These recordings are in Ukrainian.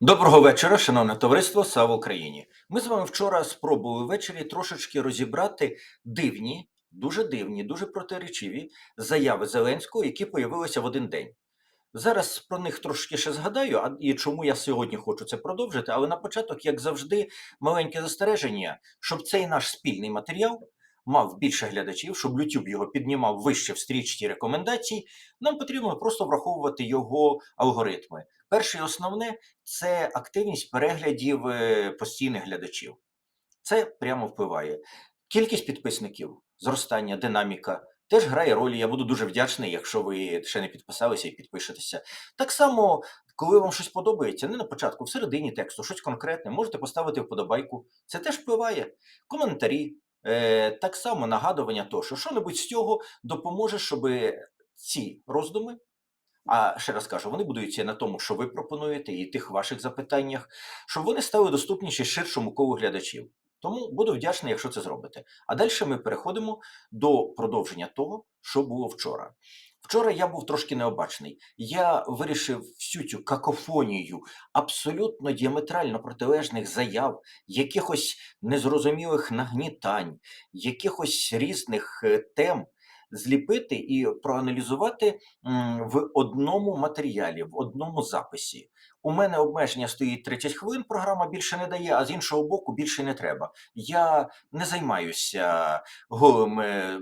Доброго вечора, шановне товариство, слава Україні! Ми з вами вчора спробували ввечері трошечки розібрати дивні, дуже дивні, дуже протиречиві заяви Зеленського, які появилися в один день. Зараз про них трошки ще згадаю, а і чому я сьогодні хочу це продовжити. Але на початок, як завжди, маленьке застереження, щоб цей наш спільний матеріал мав більше глядачів, щоб YouTube його піднімав вище в стрічці рекомендацій. Нам потрібно просто враховувати його алгоритми. Перше і основне це активність переглядів е, постійних глядачів. Це прямо впливає. Кількість підписників, зростання, динаміка теж грає роль. Я буду дуже вдячний, якщо ви ще не підписалися і підпишетеся. Так само, коли вам щось подобається, не на початку, в середині тексту, щось конкретне, можете поставити вподобайку. Це теж впливає. Коментарі, е, так само нагадування, то що що-небудь з цього допоможе, щоб ці роздуми. А ще раз кажу, вони будуються на тому, що ви пропонуєте, і тих ваших запитаннях, щоб вони стали доступніші ширшому колу глядачів. Тому буду вдячний, якщо це зробите. А далі ми переходимо до продовження того, що було вчора. Вчора я був трошки необачний. Я вирішив всю цю какофонію абсолютно діаметрально протилежних заяв, якихось незрозумілих нагнітань, якихось різних е, тем зліпити і проаналізувати в одному матеріалі, в одному записі. У мене обмеження стоїть 30 хвилин, програма більше не дає, а з іншого боку більше не треба. Я не займаюся голим е,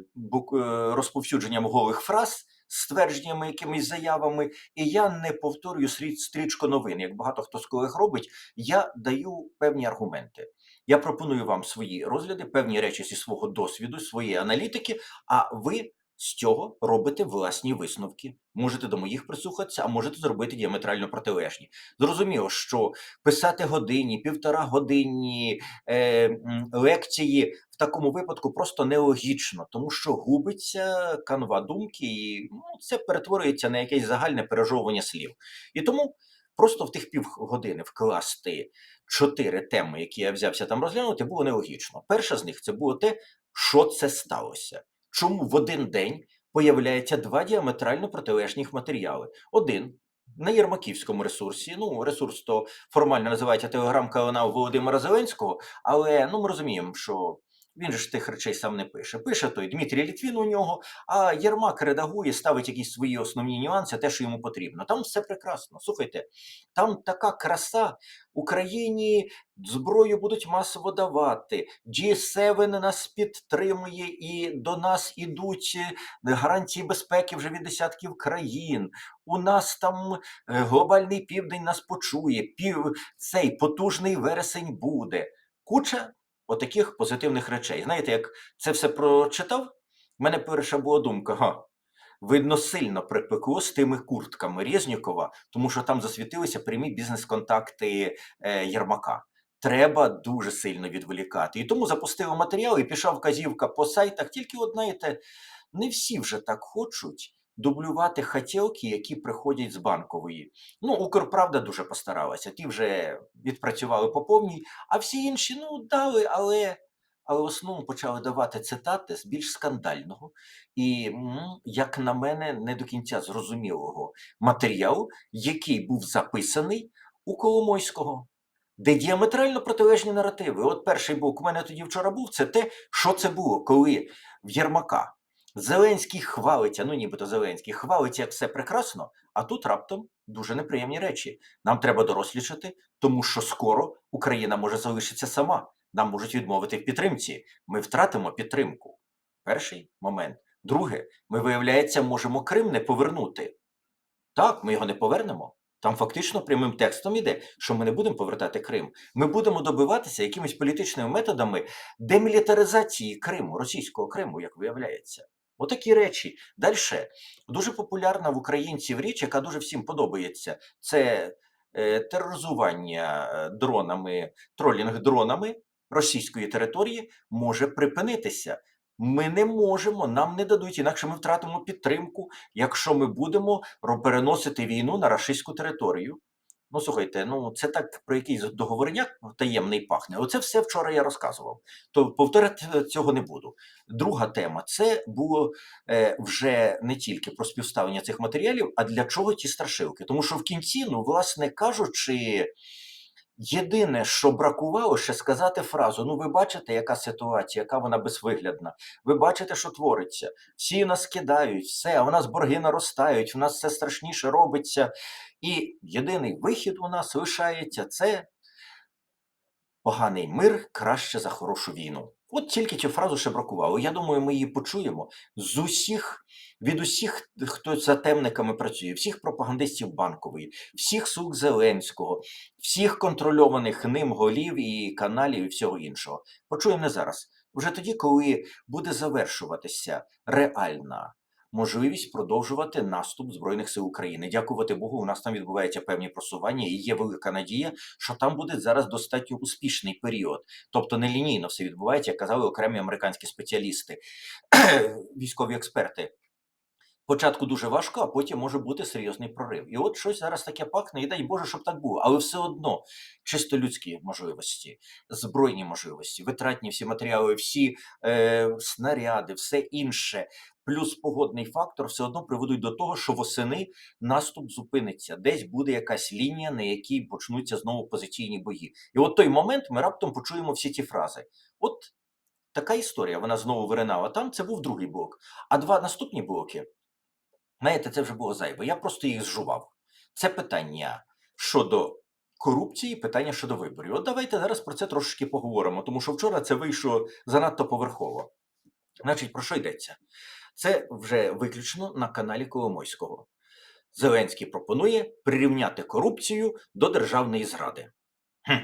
розповсюдженням голих фраз. Ствердженнями, якимись заявами, і я не повторюю стрі- стрічку новин. Як багато хто з колег робить, я даю певні аргументи. Я пропоную вам свої розгляди, певні речі зі свого досвіду, своєї аналітики, а ви з цього робите власні висновки. Можете до моїх прислухатися, а можете зробити діаметрально протилежні. Зрозуміло, що писати годині, півтора годинні е, лекції в такому випадку просто нелогічно, тому що губиться канва думки, і ну, це перетворюється на якесь загальне пережовування слів. І тому просто в тих півгодини вкласти чотири теми, які я взявся там розглянути, було нелогічно. Перша з них це було те, що це сталося. Чому в один день появляються два діаметрально протилежних матеріали? Один на Єрмаківському ресурсі. Ну, ресурс то формально називається телеграм-канал Володимира Зеленського, але ну ми розуміємо, що. Він ж тих речей сам не пише. Пише той Дмитрій Літвін у нього, а Єрмак редагує, ставить якісь свої основні нюанси, те, що йому потрібно. Там все прекрасно. Слухайте, там така краса. Україні зброю будуть масово давати. G7 нас підтримує, і до нас ідуть е, гарантії безпеки вже від десятків країн. У нас там е, глобальний південь нас почує. Пів цей потужний вересень буде. Куча отаких позитивних речей. Знаєте, як це все прочитав, в мене перша була думка: га, видно, сильно припекло з тими куртками Резнікова, тому що там засвітилися прямі бізнес-контакти е, Єрмака. Треба дуже сильно відволікати. І тому запустили матеріал і пішла вказівка по сайтах. Тільки, от знаєте, не всі вже так хочуть дублювати хотілки, які приходять з банкової. Ну, Укрправда дуже постаралася. Ті вже відпрацювали по повній, а всі інші ну дали, але, але в основному почали давати цитати з більш скандального і, як на мене, не до кінця зрозумілого матеріалу, який був записаний у Коломойського. Де діаметрально протилежні наративи. От перший був, у мене тоді вчора був, це те, що це було, коли в Єрмака Зеленський хвалиться, ну нібито Зеленський хвалиться, як все прекрасно, а тут раптом дуже неприємні речі. Нам треба дорослішати, тому що скоро Україна може залишитися сама. Нам можуть відмовити в підтримці. Ми втратимо підтримку. Перший момент. Друге, ми, виявляється, можемо Крим не повернути. Так, ми його не повернемо. Там фактично прямим текстом іде, що ми не будемо повертати Крим. Ми будемо добиватися якимись політичними методами демілітаризації Криму, російського Криму, як виявляється. Отакі речі. Далі дуже популярна в українців річ, яка дуже всім подобається. Це е, тероризування е, дронами, тролінг дронами російської території може припинитися. Ми не можемо, нам не дадуть, інакше ми втратимо підтримку, якщо ми будемо переносити війну на рашистську територію. Ну, слухайте, ну це так про якийсь договорняк таємний пахне. Оце все вчора я розказував. То повторити цього не буду. Друга тема це було е, вже не тільки про співставлення цих матеріалів, а для чого ті страшилки. Тому що в кінці, ну, власне кажучи, єдине, що бракувало, ще сказати фразу: ну, ви бачите, яка ситуація, яка вона безвиглядна. Ви бачите, що твориться. Всі нас кидають, все, а у нас борги наростають, у нас все страшніше робиться. І єдиний вихід у нас лишається це поганий мир краще за хорошу війну. От тільки цю фразу ще бракувало. Я думаю, ми її почуємо з усіх, від усіх, хто за темниками працює, всіх пропагандистів банкової, всіх сук Зеленського, всіх контрольованих ним голів і каналів і всього іншого. Почуємо не зараз. Вже тоді, коли буде завершуватися реальна можливість продовжувати наступ Збройних сил України. Дякувати Богу, у нас там відбуваються певні просування, і є велика надія, що там буде зараз достатньо успішний період. Тобто не лінійно все відбувається, як казали окремі американські спеціалісти, військові експерти. Спочатку дуже важко, а потім може бути серйозний прорив. І от щось зараз таке пахне, і дай Боже, щоб так було. Але все одно чисто людські можливості, збройні можливості, витратні всі матеріали, всі е, снаряди, все інше, плюс погодний фактор, все одно приведуть до того, що восени наступ зупиниться. Десь буде якась лінія, на якій почнуться знову позиційні бої. І от той момент ми раптом почуємо всі ті фрази. От така історія, вона знову виринала там. Це був другий блок. А два наступні блоки. Знаєте, це вже було зайве. Я просто їх зжував. Це питання щодо корупції, питання щодо виборів. От давайте зараз про це трошечки поговоримо, тому що вчора це вийшло занадто поверхово. Значить, про що йдеться? Це вже виключно на каналі Коломойського. Зеленський пропонує прирівняти корупцію до державної зради. Хм.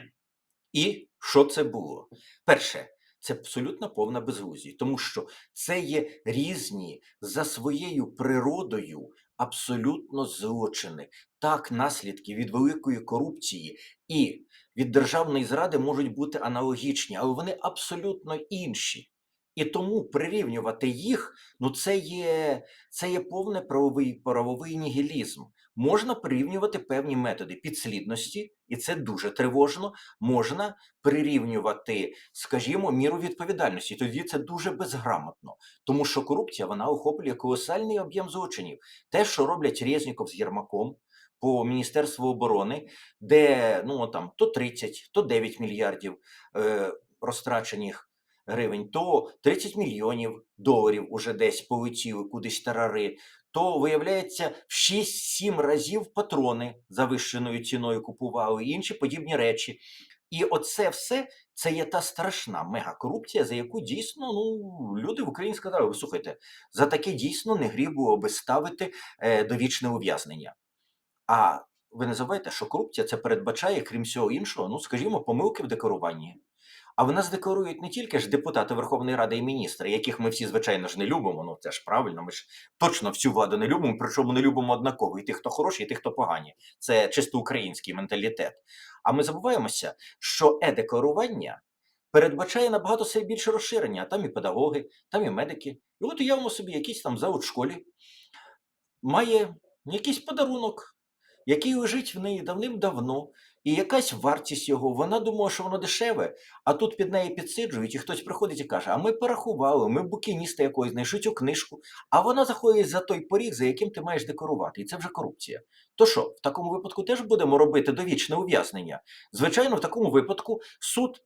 І що це було? Перше, це абсолютно повна безглуздість, тому що це є різні за своєю природою абсолютно злочини. Так, наслідки від великої корупції і від державної зради можуть бути аналогічні, але вони абсолютно інші. І тому прирівнювати їх, ну це є, це є повний правовий правовий нігілізм. Можна прирівнювати певні методи підслідності, і це дуже тривожно. Можна прирівнювати, скажімо, міру відповідальності. Тоді це дуже безграмотно, тому що корупція вона охоплює колосальний об'єм злочинів. Те, що роблять Резніков з Єрмаком по Міністерству оборони, де ну там то 30, то 9 мільярдів е, розтрачених гривень, то 30 мільйонів доларів уже десь полетіли кудись тарари, то виявляється в 6-7 разів патрони завищеною ціною купували і інші подібні речі. І оце все це є та страшна мегакорупція, за яку дійсно ну люди в Україні сказали: ви слухайте, за таке дійсно не гріх було би ставити е, довічне ув'язнення. А ви не забувайте, що корупція це передбачає, крім всього іншого, ну скажімо, помилки в декларуванні. А в нас декларують не тільки ж депутати Верховної Ради і міністри, яких ми всі, звичайно ж, не любимо. Ну це ж правильно. Ми ж точно всю владу не любимо, причому не любимо однаково. І тих, хто хороші, і тих, хто погані. Це чисто український менталітет. А ми забуваємося, що е-декларування передбачає набагато все більше розширення. Там і педагоги, там і медики. І от уявимо собі, якийсь там завод в школі має якийсь подарунок, який лежить в неї давним-давно, і якась вартість його, вона думала, що воно дешеве, а тут під неї підсиджують, і хтось приходить і каже: А ми порахували, ми букініста якогось знайшли цю книжку, а вона заходить за той поріг, за яким ти маєш декорувати. І це вже корупція. То що, в такому випадку теж будемо робити довічне ув'язнення? Звичайно, в такому випадку суд.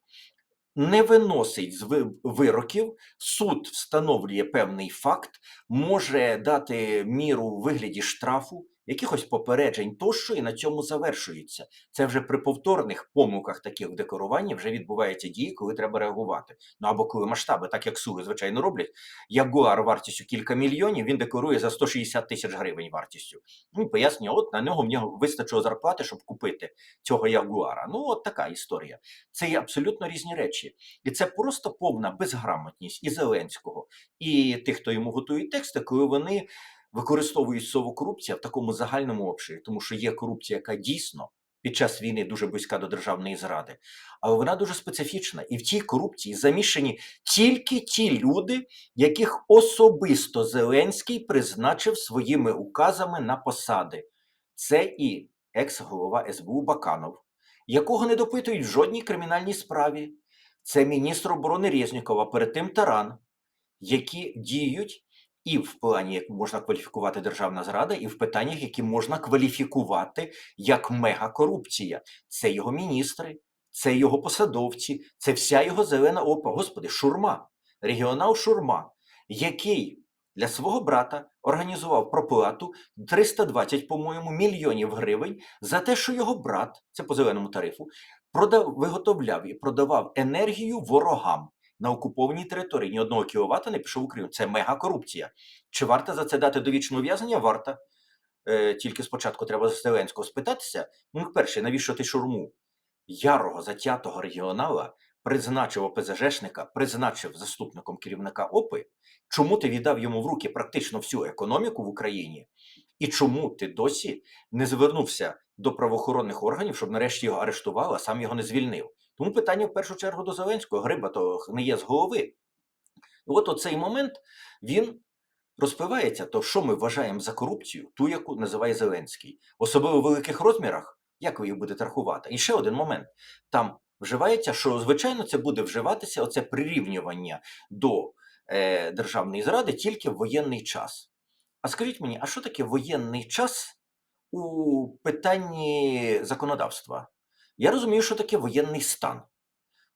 Не виносить з вироків, суд встановлює певний факт, може дати міру у вигляді штрафу, якихось попереджень тощо, і на цьому завершується. Це вже при повторних помилках таких в вже відбуваються дії, коли треба реагувати. Ну або коли масштаби, так як суги, звичайно, роблять. Ягуар вартістю кілька мільйонів, він декорує за 160 тисяч гривень вартістю. Ну пояснює, от на нього мені вистачило зарплати, щоб купити цього ягуара. Ну, от така історія. Це є абсолютно різні речі. І це просто повна безграмотність і Зеленського, і тих, хто йому готує тексти, коли вони використовують слово корупція в такому загальному обширі, тому що є корупція, яка дійсно під час війни дуже близька до державної зради, але вона дуже специфічна. І в цій корупції замішані тільки ті люди, яких особисто Зеленський призначив своїми указами на посади. Це і екс-голова СБУ Баканов, якого не допитують в жодній кримінальній справі. Це міністр оборони Резнікова, перед тим Таран, які діють і в плані, як можна кваліфікувати державна зрада, і в питаннях, які можна кваліфікувати як мегакорупція. Це його міністри, це його посадовці, це вся його зелена опа. Господи, шурма, регіонал Шурма, який для свого брата організував проплату 320, по-моєму, мільйонів гривень за те, що його брат, це по зеленому тарифу, продав, виготовляв і продавав енергію ворогам на окупованій території. Ні одного кіловата не пішов у Крим. Це мегакорупція. Чи варто за це дати довічне ув'язнення? Варто. Е, тільки спочатку треба з Зеленського спитатися. Ну, перше, навіщо ти шурму? Ярого затятого регіонала призначив ОПЗЖшника, призначив заступником керівника ОПИ. Чому ти віддав йому в руки практично всю економіку в Україні? І чому ти досі не звернувся до правоохоронних органів, щоб нарешті його арештували, а сам його не звільнив? Тому питання в першу чергу до Зеленського. Гриба то не є з голови. От оцей момент він розпивається, то що ми вважаємо за корупцію, ту, яку називає Зеленський, особливо в великих розмірах, як ви їх будете рахувати? І ще один момент. Там вживається, що звичайно це буде вживатися оце прирівнювання до е, державної зради тільки в воєнний час. А скажіть мені, а що таке воєнний час у питанні законодавства? Я розумію, що таке воєнний стан.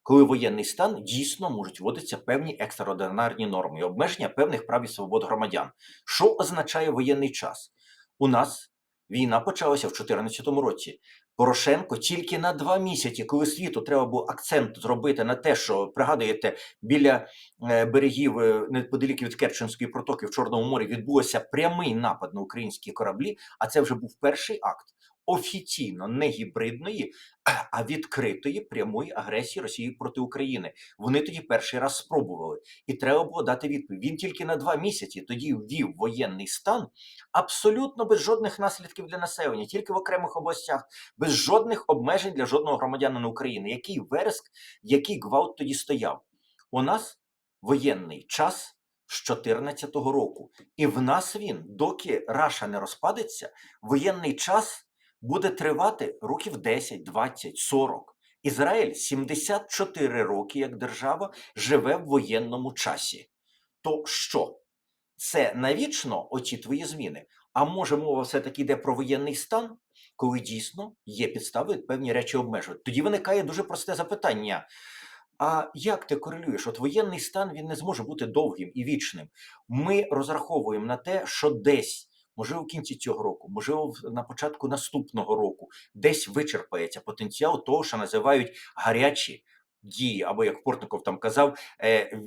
Коли воєнний стан дійсно можуть вводитися певні екстраординарні норми і обмеження певних прав і свобод громадян. Що означає воєнний час? У нас війна почалася в 2014 році. Порошенко тільки на два місяці, коли світу треба було акцент зробити на те, що пригадуєте, біля е, берегів е, неподалік від Керченської протоки в Чорному морі відбувся прямий напад на українські кораблі. А це вже був перший акт офіційно не гібридної, а відкритої прямої агресії Росії проти України. Вони тоді перший раз спробували, і треба було дати відповідь. Він тільки на два місяці тоді ввів воєнний стан абсолютно без жодних наслідків для населення, тільки в окремих областях, без жодних обмежень для жодного громадянина України. Який вереск, який гвалт тоді стояв? У нас воєнний час. З 14 року, і в нас він, доки Раша не розпадеться, воєнний час буде тривати років 10, 20, 40. Ізраїль 74 роки як держава живе в воєнному часі. То що? Це навічно оці твої зміни? А може мова все-таки йде про воєнний стан, коли дійсно є підстави певні речі обмежувати? Тоді виникає дуже просте запитання. А як ти корелюєш? От воєнний стан він не зможе бути довгим і вічним. Ми розраховуємо на те, що десь можливо, в кінці цього року, можливо, на початку наступного року, десь вичерпається потенціал того, що називають гарячі дії, або як Портников там казав, е,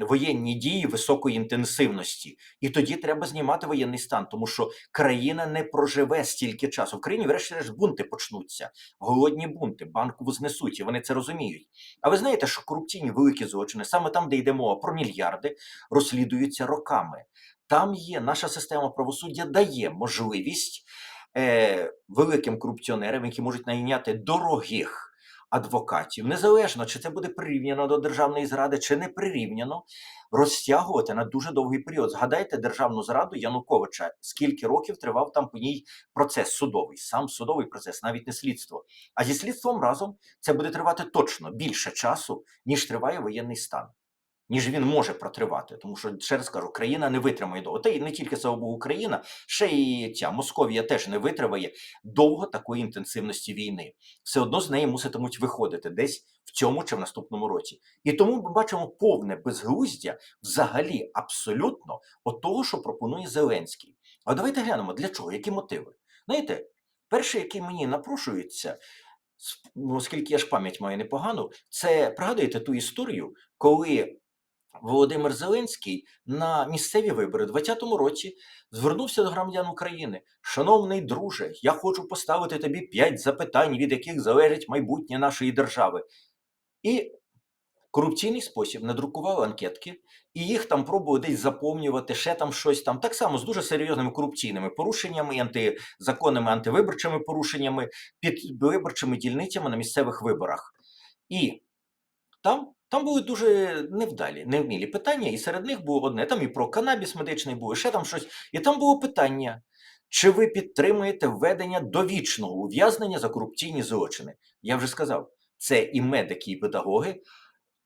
воєнні дії високої інтенсивності. І тоді треба знімати воєнний стан, тому що країна не проживе стільки часу. В країні, врешті-решт, бунти почнуться, голодні бунти, банку знесуть, і вони це розуміють. А ви знаєте, що корупційні великі злочини, саме там, де йде мова про мільярди, розслідуються роками. Там є наша система правосуддя дає можливість е, великим корупціонерам, які можуть найняти дорогих адвокатів, незалежно чи це буде прирівняно до державної зради, чи не прирівняно, розтягувати на дуже довгий період. Згадайте державну зраду Януковича, скільки років тривав там по ній процес судовий, сам судовий процес, навіть не слідство. А зі слідством разом це буде тривати точно більше часу, ніж триває воєнний стан ніж він може протривати. Тому що, ще раз кажу, країна не витримає довго. Та й не тільки слава Богу, Україна, ще й ця Московія теж не витримає довго такої інтенсивності війни. Все одно з неї муситимуть виходити десь в цьому чи в наступному році. І тому ми бачимо повне безглуздя взагалі абсолютно от того, що пропонує Зеленський. А давайте глянемо, для чого, які мотиви. Знаєте, перший, який мені напрошується, ну, оскільки я ж пам'ять маю непогану, це пригадуєте ту історію, коли Володимир Зеленський на місцеві вибори у 2020 році звернувся до громадян України. Шановний друже, я хочу поставити тобі п'ять запитань, від яких залежить майбутнє нашої держави. І корупційний спосіб надрукували анкетки, і їх там пробували десь заповнювати, ще там щось там, так само з дуже серйозними корупційними порушеннями, антизаконними, антивиборчими порушеннями, під виборчими дільницями на місцевих виборах. І там там були дуже невдалі, невмілі питання, і серед них було одне. Там і про канабіс медичний був, і ще там щось. І там було питання: Чи ви підтримуєте введення довічного ув'язнення за корупційні злочини? Я вже сказав, це і медики, і педагоги,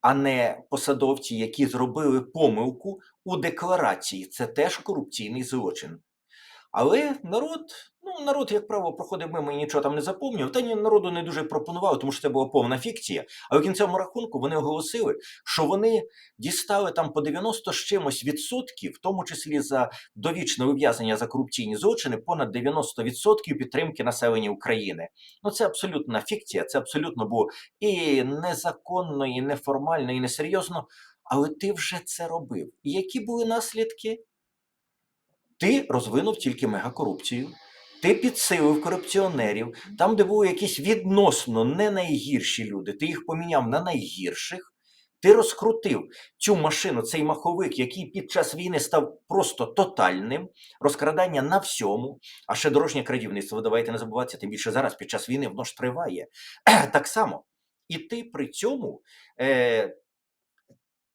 а не посадовці, які зробили помилку у декларації. Це теж корупційний злочин. Але народ, ну народ, як правило, проходив мимо і нічого там не заповнював. Та ні, народу не дуже пропонували, тому що це була повна фікція. Але в кінцевому рахунку вони оголосили, що вони дістали там по 90 з чимось відсотків, в тому числі за довічне ув'язнення за корупційні злочини, понад 90% підтримки населення України. Ну це абсолютна фікція, це абсолютно було і незаконно, і неформально, і несерйозно. Але ти вже це робив. І які були наслідки? Ти розвинув тільки мегакорупцію, ти підсилив корупціонерів, там, де були якісь відносно не найгірші люди, ти їх поміняв на найгірших. Ти розкрутив цю машину, цей маховик, який під час війни став просто тотальним, розкрадання на всьому, а ще дорожнє крадівництво, давайте не забуватися, тим більше зараз під час війни воно ж триває. Так само. І ти при цьому е,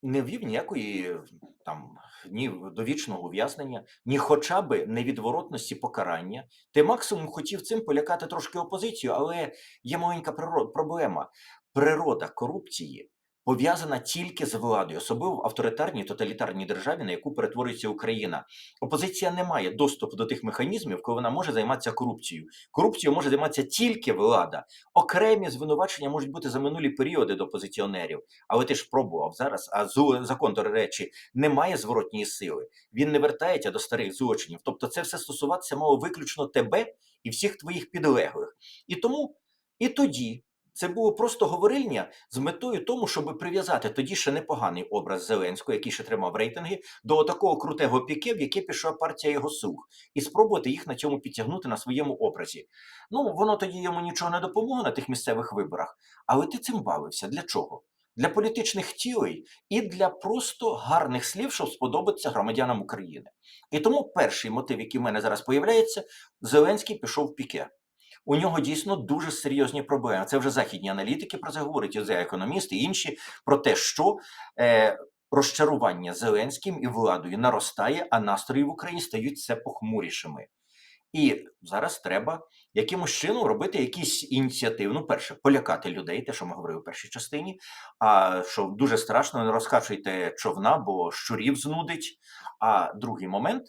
не ввів ніякої там ні довічного ув'язнення, ні хоча б невідворотності покарання. Ти максимум хотів цим полякати трошки опозицію, але є маленька проблема. Природа корупції пов'язана тільки з владою, особливо в авторитарній тоталітарній державі, на яку перетворюється Україна. Опозиція не має доступу до тих механізмів, коли вона може займатися корупцією. Корупцією може займатися тільки влада. Окремі звинувачення можуть бути за минулі періоди до опозиціонерів. Але ти ж пробував зараз. А закон до речі не має зворотньої сили. Він не вертається до старих злочинів. Тобто, це все стосуватися мало виключно тебе і всіх твоїх підлеглих. І тому і тоді. Це було просто говорильня з метою тому, щоб прив'язати тоді ще непоганий образ Зеленського, який ще тримав рейтинги, до такого крутого піке, в яке пішла партія його слуг, і спробувати їх на цьому підтягнути на своєму образі. Ну воно тоді йому нічого не допомогло на тих місцевих виборах, але ти цим бавився. Для чого? Для політичних цілей і для просто гарних слів, щоб сподобатися громадянам України. І тому перший мотив, який в мене зараз появляється, Зеленський пішов в піке. У нього дійсно дуже серйозні проблеми. Це вже західні аналітики про це говорять, і економісти і інші про те, що е, розчарування Зеленським і владою наростає, а настрої в Україні стають все похмурішими. І зараз треба якимось чином робити якісь ініціативи. Ну, перше, полякати людей, те, що ми говорили в першій частині. А що дуже страшно, не розкачуйте човна, бо щурів знудить. А другий момент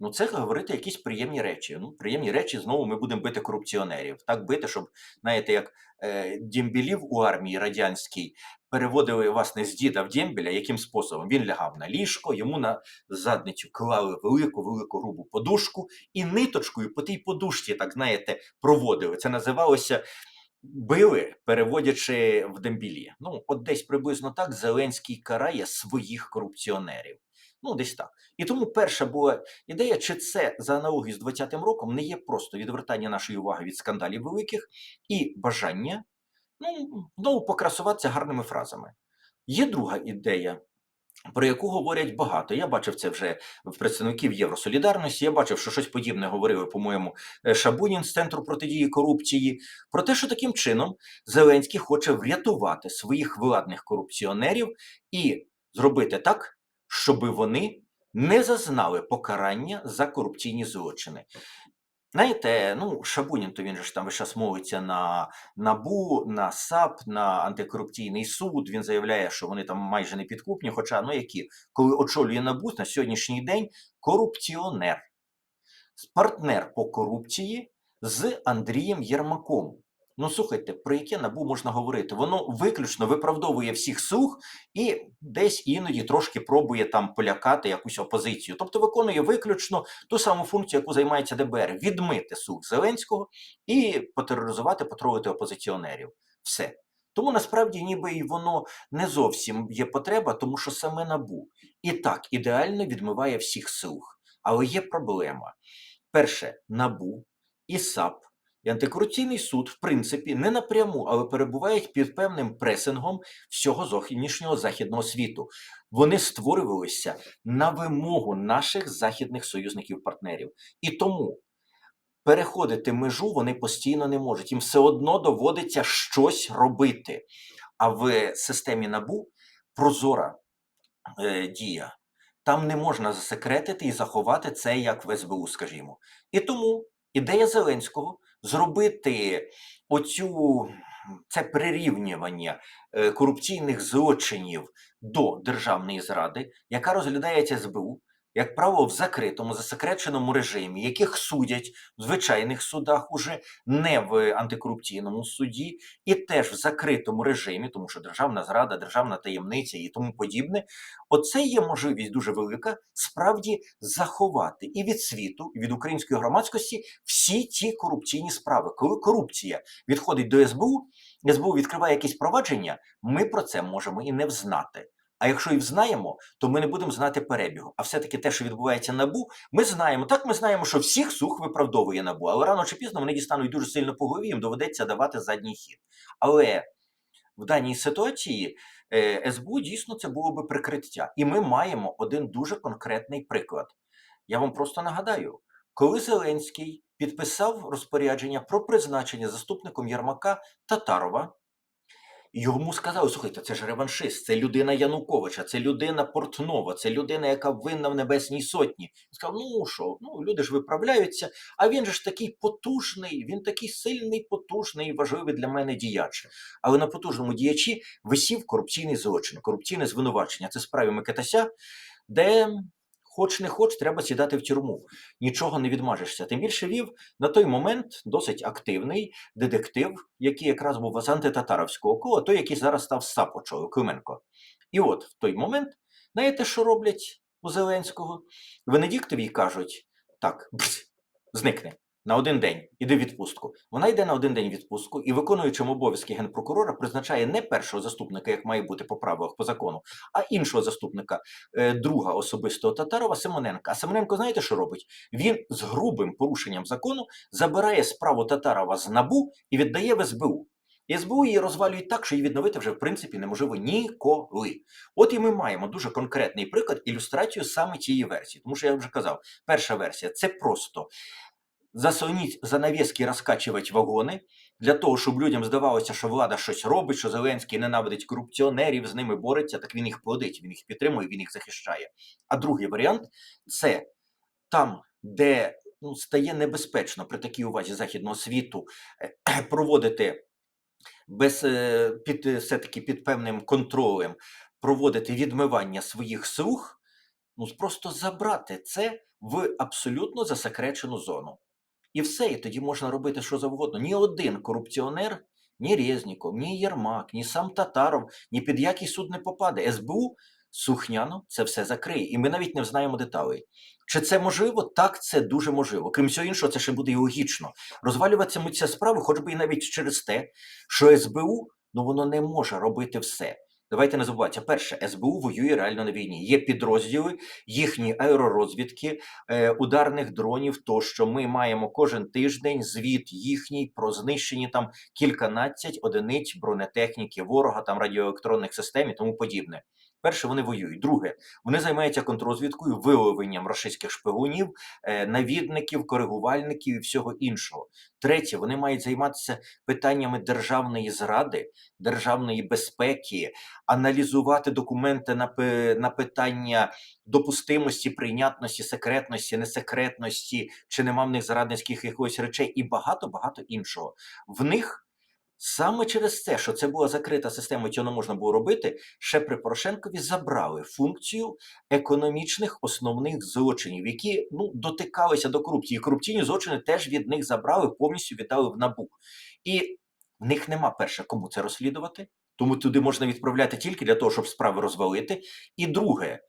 Ну, це говорити якісь приємні речі. Ну, приємні речі знову ми будемо бити корупціонерів. Так бити, щоб, знаєте, як е, дімбілів у армії радянській переводили власне з діда в дємбеля, яким способом він лягав на ліжко, йому на задницю клали велику, велику грубу подушку і ниточкою по тій подушці, так знаєте, проводили. Це називалося. Били, переводячи в дембілі. Ну, от десь приблизно так Зеленський карає своїх корупціонерів. Ну, десь так. І тому перша була ідея, чи це за аналогією з 20-м роком не є просто відвертання нашої уваги від скандалів великих і бажання ну, знову покрасуватися гарними фразами. Є друга ідея, про яку говорять багато. Я бачив це вже в представників Євросолідарності. Я бачив, що щось подібне говорили, по-моєму, е, Шабунін з центру протидії корупції. Про те, що таким чином Зеленський хоче врятувати своїх владних корупціонерів і зробити так, щоб вони не зазнали покарання за корупційні злочини. Знаєте, ну Шабунін, то він же ж там весь час мовиться на НАБУ, на САП, на антикорупційний суд. Він заявляє, що вони там майже не підкупні. Хоча ну які, коли очолює НАБУ на сьогоднішній день корупціонер, партнер по корупції з Андрієм Єрмаком. Ну, слухайте, про яке набу можна говорити? Воно виключно виправдовує всіх слуг і десь іноді трошки пробує там полякати якусь опозицію. Тобто виконує виключно ту саму функцію, яку займається ДБР: відмити слуг Зеленського і потероризувати, потролити опозиціонерів. Все. Тому насправді, ніби і воно не зовсім є потреба, тому що саме набу і так ідеально відмиває всіх слуг. Але є проблема. Перше, набу і САП. І антикорупційний суд, в принципі, не напряму, але перебувають під певним пресингом всього зовнішнього західного світу. Вони створювалися на вимогу наших західних союзників-партнерів. І тому переходити межу вони постійно не можуть. Їм все одно доводиться щось робити. А в системі набу прозора е, дія. Там не можна засекретити і заховати це як в СБУ, скажімо. І тому ідея Зеленського зробити оцю це прирівнювання е, корупційних злочинів до державної зради, яка розглядається СБУ, як правило, в закритому, засекреченому режимі, яких судять в звичайних судах уже не в антикорупційному суді, і теж в закритому режимі, тому що державна зрада, державна таємниця і тому подібне. Оце є можливість дуже велика справді заховати і від світу, і від української громадськості всі ті корупційні справи. Коли корупція відходить до СБУ, СБУ відкриває якісь провадження, ми про це можемо і не взнати. А якщо і взнаємо, то ми не будемо знати перебігу. А все-таки те, що відбувається набу, ми знаємо. Так, ми знаємо, що всіх сух виправдовує набу, але рано чи пізно вони дістануть дуже сильно по голові, їм доведеться давати задній хід. Але в даній ситуації е, СБУ дійсно це було би прикриття. І ми маємо один дуже конкретний приклад. Я вам просто нагадаю, коли Зеленський підписав розпорядження про призначення заступником Єрмака Татарова, йому сказали: слухайте, це ж реваншист, це людина Януковича, це людина Портнова, це людина, яка винна в Небесній Сотні. Він сказав: ну що, ну люди ж виправляються, а він же ж такий потужний, він такий сильний, потужний і важливий для мене діяч. Але на потужному діячі висів корупційний злочин, корупційне звинувачення. Це справі Микитася, де. Хоч не хоч, треба сідати в тюрму. Нічого не відмажешся. Тим більше вів на той момент досить активний детектив, який якраз був з антитатаровського кола, той, який зараз став Сапочою, Клименко. І от в той момент, знаєте, що роблять у Зеленського? Венедіктові кажуть: так, бс, зникне. На один день іди в відпустку. Вона йде на один день відпустку і, виконуючим обов'язки генпрокурора, призначає не першого заступника, як має бути по правилах по закону, а іншого заступника, е, друга особистого Татарова Симоненка. А Симоненко, знаєте, що робить? Він з грубим порушенням закону забирає справу Татарова з набу і віддає в СБУ. СБУ її розвалюють так, що її відновити вже в принципі неможливо ніколи. От і ми маємо дуже конкретний приклад, ілюстрацію саме цієї версії. Тому що я вже казав, перша версія це просто заслоніть занавіски, розкачувати вагони для того, щоб людям здавалося, що влада щось робить, що Зеленський ненавидить корупціонерів, з ними бореться, так він їх плодить, він їх підтримує, він їх захищає. А другий варіант це там, де ну, стає небезпечно при такій увазі західного світу е, проводити без е, під все-таки під певним контролем, проводити відмивання своїх слуг, ну просто забрати це в абсолютно засекречену зону. І все, і тоді можна робити що завгодно. Ні один корупціонер, ні Резніков, ні Єрмак, ні сам Татаров, ні під який суд не попаде. СБУ сухняно це все закриє, і ми навіть не знаємо деталей. Чи це можливо? Так, це дуже можливо. Крім всього іншого, це ще буде і логічно. Розвалюватиме ця справа, хоч би і навіть через те, що СБУ ну воно не може робити все. Давайте не забуватися. перше, СБУ воює реально на війні. Є підрозділи, їхні аеророзвідки, е, ударних дронів. То що ми маємо кожен тиждень звіт їхній про знищені там кільканадцять одиниць бронетехніки ворога, там радіоелектронних систем і тому подібне. Перше, вони воюють. Друге, вони займаються контррозвідкою, виловленням російських шпигунів, е, навідників, коригувальників і всього іншого. Третє, вони мають займатися питаннями державної зради, державної безпеки, аналізувати документи на, на питання допустимості, прийнятності, секретності, несекретності, чи нема в них зрадницьких якихось речей, і багато багато іншого. В них саме через це, що це була закрита система, цього не можна було робити. Ще при Порошенкові забрали функцію економічних основних злочинів, які ну дотикалися до корупції. І корупційні злочини теж від них забрали, повністю віддали в набу. І в них нема перше, кому це розслідувати. Тому туди можна відправляти тільки для того, щоб справи розвалити. І друге,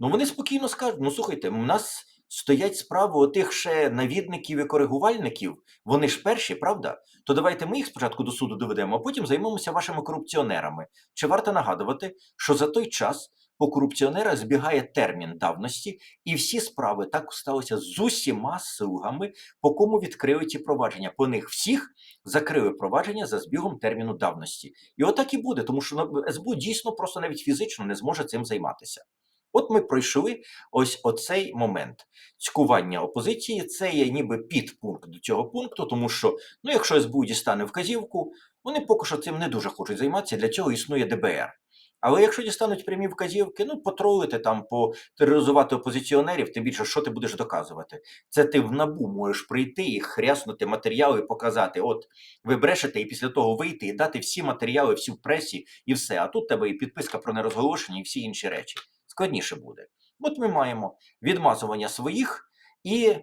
ну вони спокійно скажуть: ну слухайте, у нас стоять справи отих ще навідників і коригувальників. Вони ж перші, правда? То давайте ми їх спочатку до суду доведемо, а потім займемося вашими корупціонерами. Чи варто нагадувати, що за той час по корупціонерах збігає термін давності, і всі справи так сталося з усіма слугами, по кому відкрили ті провадження. По них всіх закрили провадження за збігом терміну давності. І отак і буде, тому що СБУ дійсно просто навіть фізично не зможе цим займатися. От ми пройшли ось оцей момент. Цькування опозиції це є ніби підпункт до цього пункту, тому що ну, якщо СБУ дістане вказівку, вони поки що цим не дуже хочуть займатися. Для цього існує ДБР. Але якщо дістануть прямі вказівки, ну потролити там, потероризувати опозиціонерів, тим більше, що ти будеш доказувати? Це ти в набу можеш прийти і хряснути матеріали показати: от ви брешете, і після того вийти і дати всі матеріали, всі в пресі і все. А тут тебе і підписка про нерозголошення, і всі інші речі. Складніше буде. От ми маємо відмазування своїх і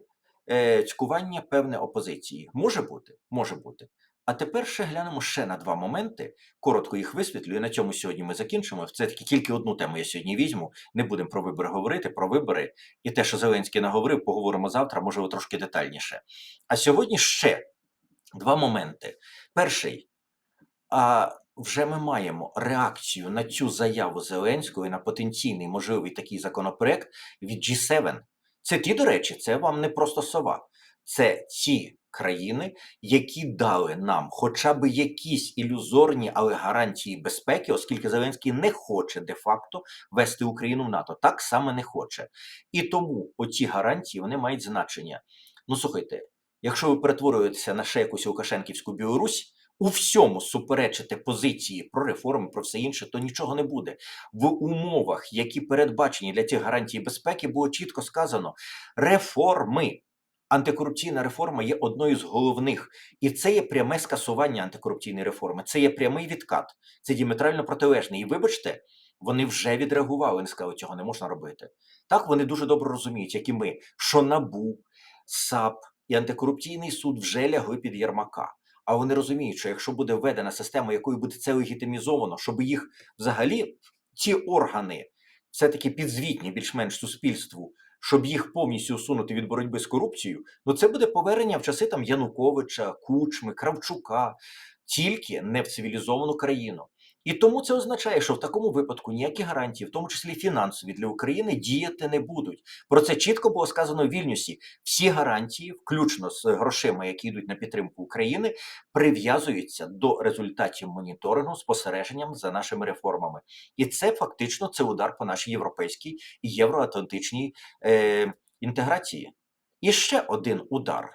е, цькування певне опозиції. Може бути, може бути. А тепер ще глянемо ще на два моменти. Коротко їх висвітлю, і на цьому сьогодні ми закінчимо. Це таки тільки одну тему я сьогодні візьму. Не будемо про вибори говорити, про вибори і те, що Зеленський наговорив, поговоримо завтра, можливо, трошки детальніше. А сьогодні ще два моменти. Перший, а вже ми маємо реакцію на цю заяву Зеленського і на потенційний можливий такий законопроект від G7. Це ті, до речі, це вам не просто сова. Це ті країни, які дали нам хоча б якісь ілюзорні, але гарантії безпеки, оскільки Зеленський не хоче де-факто вести Україну в НАТО. Так само не хоче. І тому оці гарантії вони мають значення. Ну слухайте, якщо ви перетворюєтеся на ще якусь Лукашенківську Білорусь, у всьому суперечите позиції про реформи, про все інше, то нічого не буде. В умовах, які передбачені для цих гарантій безпеки, було чітко сказано: реформи. Антикорупційна реформа є одною з головних, і це є пряме скасування антикорупційної реформи. Це є прямий відкат, це діаметрально протилежний. І вибачте, вони вже відреагували. Вони сказали, цього не можна робити. Так вони дуже добре розуміють, як і ми, що НАБУ, САП і антикорупційний суд вже лягли під Єрмака. А вони розуміють, що якщо буде введена система, якою буде це легітимізовано, щоб їх взагалі ці органи все-таки підзвітні більш-менш суспільству, щоб їх повністю усунути від боротьби з корупцією, ну це буде повернення в часи там Януковича, Кучми, Кравчука, тільки не в цивілізовану країну. І тому це означає, що в такому випадку ніякі гарантії, в тому числі фінансові для України, діяти не будуть. Про це чітко було сказано в Вільнюсі. Всі гарантії, включно з грошима, які йдуть на підтримку України, прив'язуються до результатів моніторингу спостереженням за нашими реформами. І це фактично це удар по нашій європейській і євроатлантичній е, інтеграції. І ще один удар.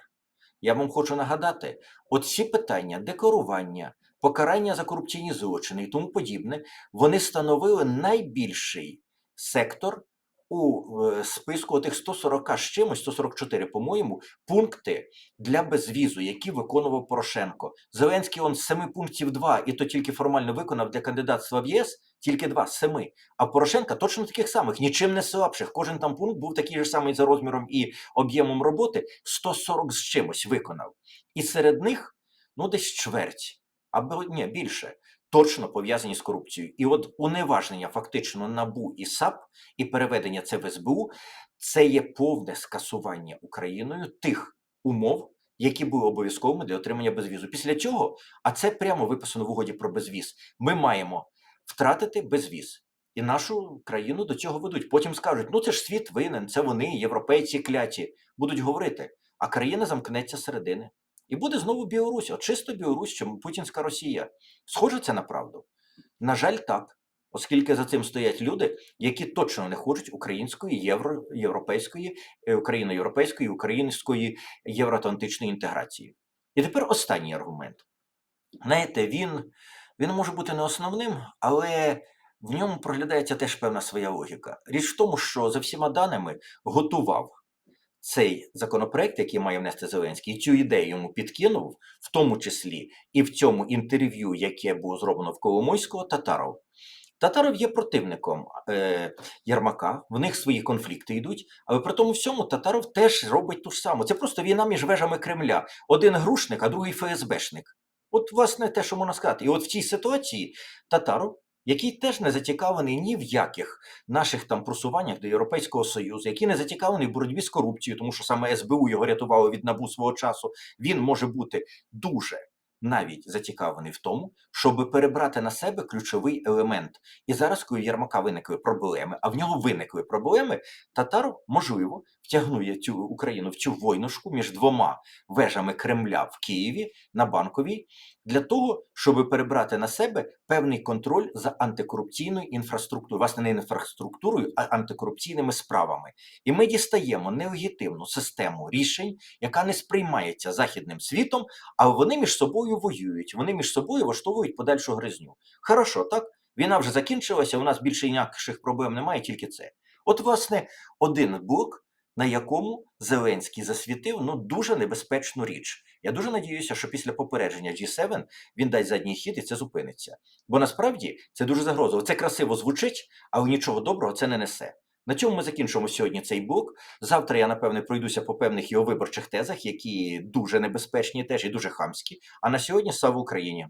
Я вам хочу нагадати: от ці питання декорування, покарання за корупційні злочини і тому подібне, вони становили найбільший сектор у е, списку тих 140 з чимось, 144, по-моєму, пункти для безвізу, які виконував Порошенко. Зеленський он з семи пунктів два, і то тільки формально виконав для кандидатства в ЄС. Тільки два з семи. А Порошенка точно таких самих, нічим не слабших. Кожен там пункт був такий же самий за розміром і об'ємом роботи 140 з чимось виконав. І серед них ну десь чверть, або ні, більше, точно пов'язані з корупцією. І от уневажнення фактично НАБУ і САП і переведення це в СБУ це є повне скасування Україною тих умов. Які були обов'язковими для отримання безвізу. Після цього, а це прямо виписано в угоді про безвіз, ми маємо втратити безвіз. І нашу країну до цього ведуть. Потім скажуть: ну це ж світ винен, це вони, європейці кляті, будуть говорити, а країна замкнеться середини. І буде знову Білорусь, от чисто Білорусь, чим Путінська Росія. Схоже це на правду? На жаль, так. Оскільки за цим стоять люди, які точно не хочуть української, євро, європейської, е, україно-європейської, української євроатлантичної інтеграції. І тепер останній аргумент. Знаєте, він він може бути не основним, але в ньому проглядається теж певна своя логіка. Річ в тому, що за всіма даними готував цей законопроект, який має внести Зеленський, цю ідею йому підкинув, в тому числі і в цьому інтерв'ю, яке було зроблено в Коломойського, Татаров. Татаров є противником е, Єрмака, в них свої конфлікти йдуть, але при тому всьому Татаров теж робить ту ж саму. Це просто війна між вежами Кремля. Один грушник, а другий ФСБшник. От, власне, те, що можна сказати. І от в цій ситуації Татаров, який теж не зацікавлений ні в яких наших там просуваннях до Європейського Союзу, який не зацікавлений в боротьбі з корупцією, тому що саме СБУ його рятувало від набу свого часу, він може бути дуже навіть зацікавлений в тому, щоб перебрати на себе ключовий елемент. І зараз, коли Єрмака виникли проблеми, а в нього виникли проблеми, Татаров, можливо, втягнує цю Україну в цю войнушку між двома вежами Кремля в Києві на банковій для того, щоб перебрати на себе певний контроль за антикорупційною інфраструктурою, власне, не інфраструктурою, а антикорупційними справами. І ми дістаємо нелегітимну систему рішень, яка не сприймається західним світом, а вони між собою воюють. Вони між собою влаштовують подальшу гризню. Хорошо, так. Війна вже закінчилася, у нас більше ніяких проблем немає, тільки це. От, власне, один блок, на якому Зеленський засвітив ну дуже небезпечну річ. Я дуже надіюся, що після попередження G7 він дасть задній хід і це зупиниться. Бо насправді це дуже загрозливо. Це красиво звучить, але нічого доброго це не несе. На цьому ми закінчимо сьогодні цей блок. Завтра я напевне пройдуся по певних його виборчих тезах, які дуже небезпечні, теж і дуже хамські. А на сьогодні слава Україні!